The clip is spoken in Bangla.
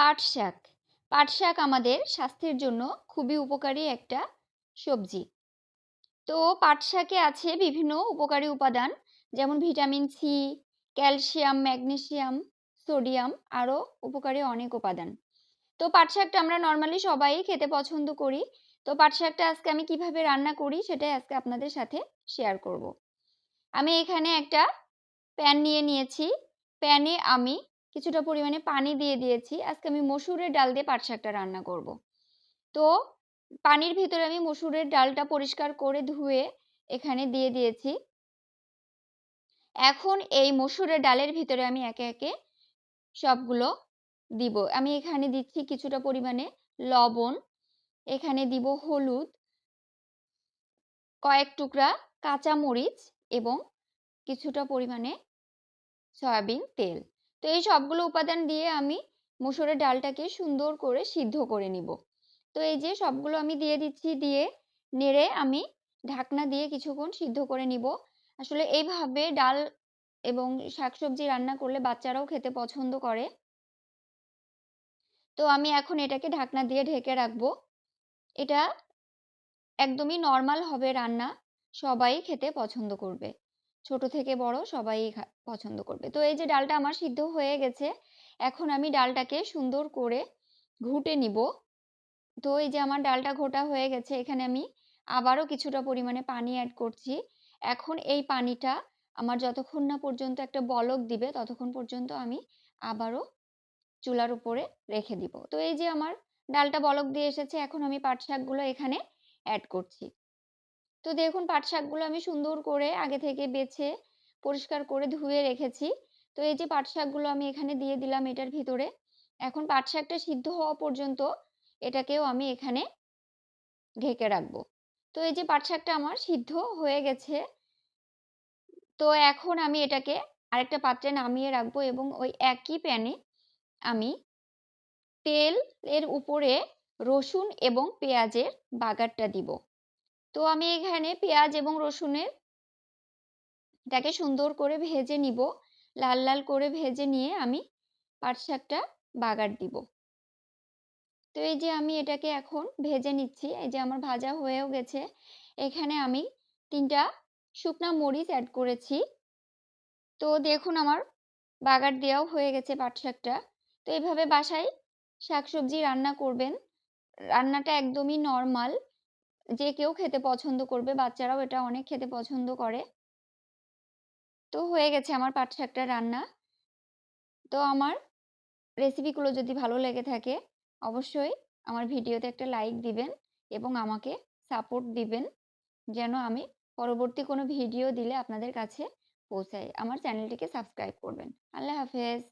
পাট শাক পাট শাক আমাদের স্বাস্থ্যের জন্য খুবই উপকারী একটা সবজি। তো পাট শাকে আছে বিভিন্ন উপকারী উপাদান, যেমন vitamin C, calcium, magnesium, sodium আরও উপকারী অনেক উপাদান। তো পাট শাকটা আমরা নর্মালি সবাই খেতে পছন্দ করি। তো পাট শাকটা আজকে আমি কীভাবে রান্না করি সেটাই আজকে আপনাদের সাথে শেয়ার করব। আমি এখানে একটা প্যান নিয়ে নিয়েছি। প্যানে আমি কিছুটা পরিমাণে পানি দিয়ে দিয়েছি। আজকে আমি মসুরের ডাল দিয়ে পাট শাকটা রান্না করব। তো, পানির ভিতরে আমি মসুরের ডালটা পরিষ্কার করে ধুয়ে এখানে দিয়ে দিয়েছি। এখন এই মসুরের ডালের ভিতরে আমি একে একে সবগুলো দিব। আমি এখানে দিচ্ছি কিছুটা পরিমাণে লবণ, এখানে দিব হলুদ, কয়েক টুকরা কাঁচা মরিচ এবং কিছুটা পরিমাণে সয়াবিন তেল। তো এই সবগুলো উপাদান দিয়ে আমি মুসুরের ডালটাকে সুন্দর করে সিদ্ধ করে নিব। তো এই যে সবগুলো আমি দিয়ে দিচ্ছি, দিয়ে নেড়ে আমি ঢাকনা দিয়ে কিছুক্ষণ সিদ্ধ করে নিব। আসলে এইভাবে ডাল এবং শাকসবজি রান্না করলে বাচ্চারাও খেতে পছন্দ করে। তো আমি এখন এটাকে ঢাকনা দিয়ে ঢেকে রাখব। এটা একদমই নর্মাল হবে রান্না, সবাই খেতে পছন্দ করবে। ছোট থেকে বড় সবাই পছন্দ করবে। তো এই যে ডালটা আমার সিদ্ধ হয়ে গেছে, এখন আমি ডালটাকে সুন্দর করে ঘুটে নিব। তো এই যে আমার ডালটা ঘোটা হয়ে গেছে, এখানে আমি আবারও কিছুটা পরিমাণে পানি অ্যাড করছি। এখন এই পানিটা আমার যতক্ষণ না পর্যন্ত একটা বলক দিবে, ততক্ষণ পর্যন্ত আমি আবারও চুলার উপরে রেখে দিব। তো এই যে আমার ডালটা বলক দিয়ে এসেছে, এখন আমি পাট শাকগুলো এখানে অ্যাড করছি। তো দেখুন পাট শাকগুলো আমি সুন্দর করে আগে থেকে বেছে, পরিষ্কার করে ধুয়ে রেখেছি। তো এই যে পাট শাকগুলো আমি এখানে দিয়ে দিলাম এটার ভিতরে। এখন পাট শাকটা সিদ্ধ হওয়া পর্যন্ত এটাকেও আমি এখানে ঢেকে রাখব। তো এই যে পাট শাকটা আমার সিদ্ধ হয়ে গেছে। তো এখন আমি এটাকে আরেকটা পাত্রে নামিয়ে রাখব এবং ওই একই প্যানে আমি তেল এর উপরে রসুন এবং পেঁয়াজের বাগারটা দিব। তো আমি এখানে পেঁয়াজ এবং রসুনের তাকে সুন্দর করে ভেজে নিব। লাল লাল করে ভেজে নিয়ে আমি পাট শাকটা বাগার দিব। তো এই যে আমি এটাকে এখন ভেজে নিচ্ছি, এই যে আমার ভাজা হয়েও গেছে। এখানে আমি তিনটা শুকনা মরিচ অ্যাড করেছি। তো দেখুন আমার বাগার দেওয়াও হয়ে গেছে পাট শাকটা তো এইভাবে বাসায় শাকসবজি রান্না করবেন, রান্নাটা একদমই নর্মাল যে কেউ খেতে পছন্দ করবে, বাচ্চারাও এটা অনেক খেতে পছন্দ করে। তো হয়ে গেছে আমার পাট শাকটা রান্না। তো আমার রেসিপিগুলো যদি ভালো লেগে থাকে, অবশ্যই আমার ভিডিওতে একটা লাইক দিবেন এবং আমাকে সাপোর্ট দিবেন, যেন আমি পরবর্তী কোনো ভিডিও দিলে আপনাদের কাছে পৌঁছায়। আমার চ্যানেলটিকে সাবস্ক্রাইব করবেন। আল্লাহ হাফেজ।